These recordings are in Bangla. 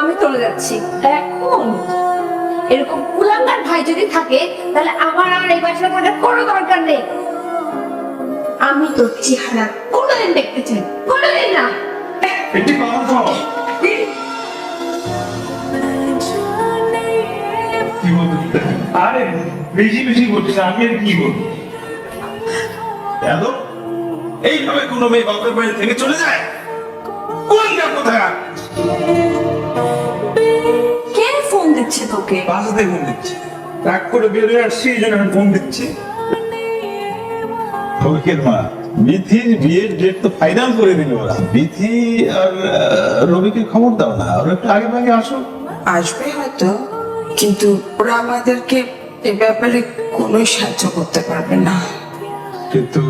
আমি চলে যাচ্ছি। এখন? এরকম কুলাঙ্গার ভাই যদি থাকে, তাহলে আমার আর এই বাসায় থাকার কোনো দরকার নেই। আমি তোর চেহারা কোনোদিন দেখতে চাই কোনোদিন না। বলতে আরে, বেশি বেশি করছিস আমি আর কি বলব? এইভাবে কোনো মেয়ে বাপের বাড়ি থেকে চলে যায়? কোন গা কোথায়? কে ফোন দিচ্ছে তোকে? বাসাতে ফোন দিচ্ছে। রাগ করে বেরোয় আসছি এই জন্য ফোন দিচ্ছি। ফকির মা বিথির বিয়ের ডেট তো ফাইনাল করে দিল ওরা। বিথি আর রবিকে খবর দাও না ওরা একটু আগে ভাগে আসো। আসবে হয়তো কিন্তু ওরা আমাদেরকে এ ব্যাপারে কোনো সাহায্য করতে পারবে না। কিন্তু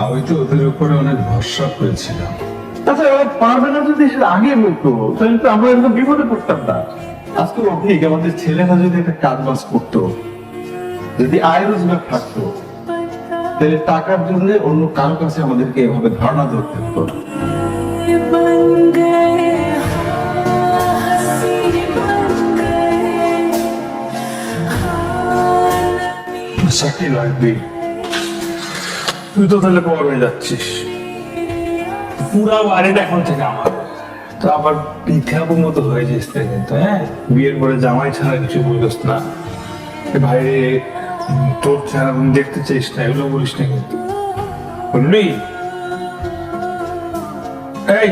আমি তো ওদের উপরে অনেক ভরসা করেছিলাম আচ্ছা ওরা পারবে না যদি সেটা আগে বলতো তাহলে তো আমরা একদম বিপদে পড়তাম না। আজকে অধিক আমাদের ছেলেরা যদি একটা কাজ বাজ করতো যদি আয় রোজগার থাকতো তাহলে টাকার জন্য অন্য কারও কাছে আমাদেরকে এভাবে ধারণা ধরতে হতো চাকরি লাগবে। তুই তো তাহলে পরে যাচ্ছিস। পুরা বাড়িটা এখন থেকে আমার। তো আবার পিঠাবো মতো হয়ে যাস কিন্তু হ্যাঁ? বিয়ের পরে জামাই ছাড়া কিছু বুঝোস না। ভাই রে, তোর ছাড়া দেখতে চাইস না এগুলো বলিস না কিন্তু। বুঝলি? এই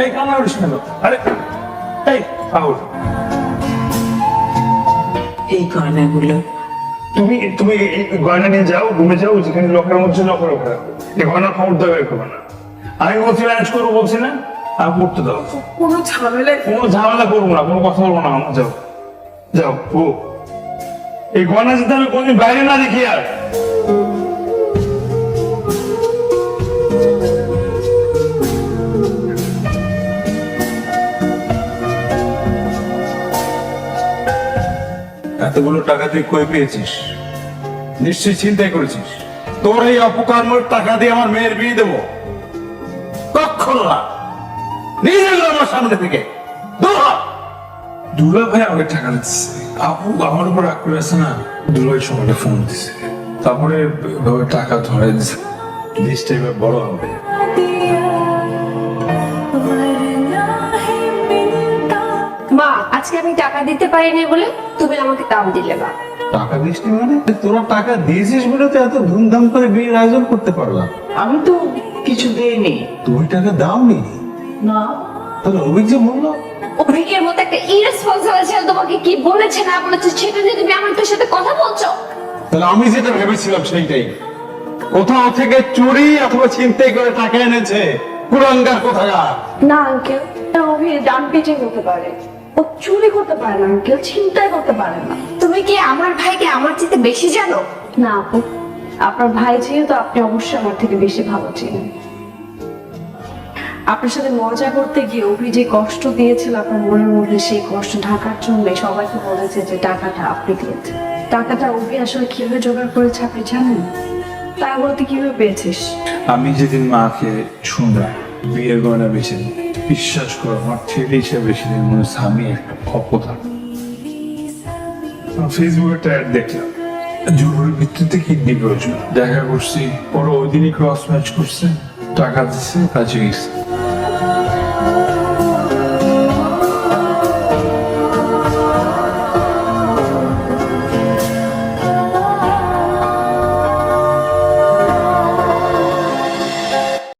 এই কামড়া করিস কেন আরে এই আউট এই গয়নাগুলো তুমি তুমি এই গয়না নিয়ে যাও ঘুমে যাও যেখানে লকার মধ্যে লকের ওখানে। এই গয়না খবর দেবে করবে না। আমি বলছি ম্যানেজ করব বলছি না আমি করতে দাও। কোনো ঝামেলা কোনো ঝামেলা করব না কোনো কথা বলব না আমার যাও। যাও ও। এই গয়না যদি আমি কোনদিন বাইরে না দেখি আর এতগুলো টাকা তুই কই পেয়েছিস? নিশ্চয়ই চিন্তাই করেছিস। তোর এই অপকর্মের টাকা দিয়ে আমার মেয়ের বিয়ে দেবো। কখনো না। গেল আমার সামনে থেকে। দুলা ভাই আমাকে টাকা দিচ্ছে। আপু আমার উপর রাগ করে আছে না? দুলাই সময়টা ফোন দিছে তারপরে টাকা ধরে দিছে জিনিসটা এবার বড় হবে। আমি টাকা দিতে পারিনি বলে তুমি আমাকে দাম দিলে মা টাকা দিস নি মানে? তোরা টাকা দিয়েছিস বলে তো এত ধুমধাম করে বিয়ের আয়োজন করতে পারলাম। আমি তো কিছু দিইনি। তুমি টাকা দাওনি? না। তাহলে অভিক যে বলল? অভিজ্ঞের মতো একটা ইরেসপন্সিবল ছেলে তোমাকে কি বলেছে না বলেছে সেটা নিয়ে তুমি আমার তোর সাথে কথা বলছো? তাহলে আমি যেটা ভেবেছিলাম সেইটাই। কোথাও থেকে চুরি অথবা ছিনতাই করে টাকা এনেছে। কুরঙ্গার কোথাকার? না আঙ্কেল অভি ডান পেটে হতে পারে। ও চুরি করতে পারে না আঙ্কেল চিন্তাই করতে পারে না। তুমি কি আমার ভাইকে আমার চেয়ে বেশি জানো? না আপু আপনার ভাই যেহেতু আপনি অবশ্যই আমার থেকে বেশি ভালো চিনেন। আপনার সাথে মজা করতে গিয়ে অভি যে কষ্ট দিয়েছিল আপনার মনের মধ্যে সেই কষ্ট ঢাকার জন্য সবাইকে বলেছে যে টাকাটা আপনি দিয়েছেন। টাকাটা অভি আসলে কীভাবে জোগাড় করেছে আপনি জানেন? তা বলতে কীভাবে পেয়েছিস? আমি যেদিন মাকে শুনলাম বিয়ের গয়না বেছে বিশ্বাস করো, আমার ছেলে হিসেবে ছিলেন মনে আমি একটা অপতা ফেসবুকে ট্যাড দেখলাম। জরুরি ভিত্তিতে কিডনি প্রয়োজন। দেখা করছি। ওরা ওই দিনই ক্রস ম্যাচ করছে। টাকা দিচ্ছে কাছে গেছে।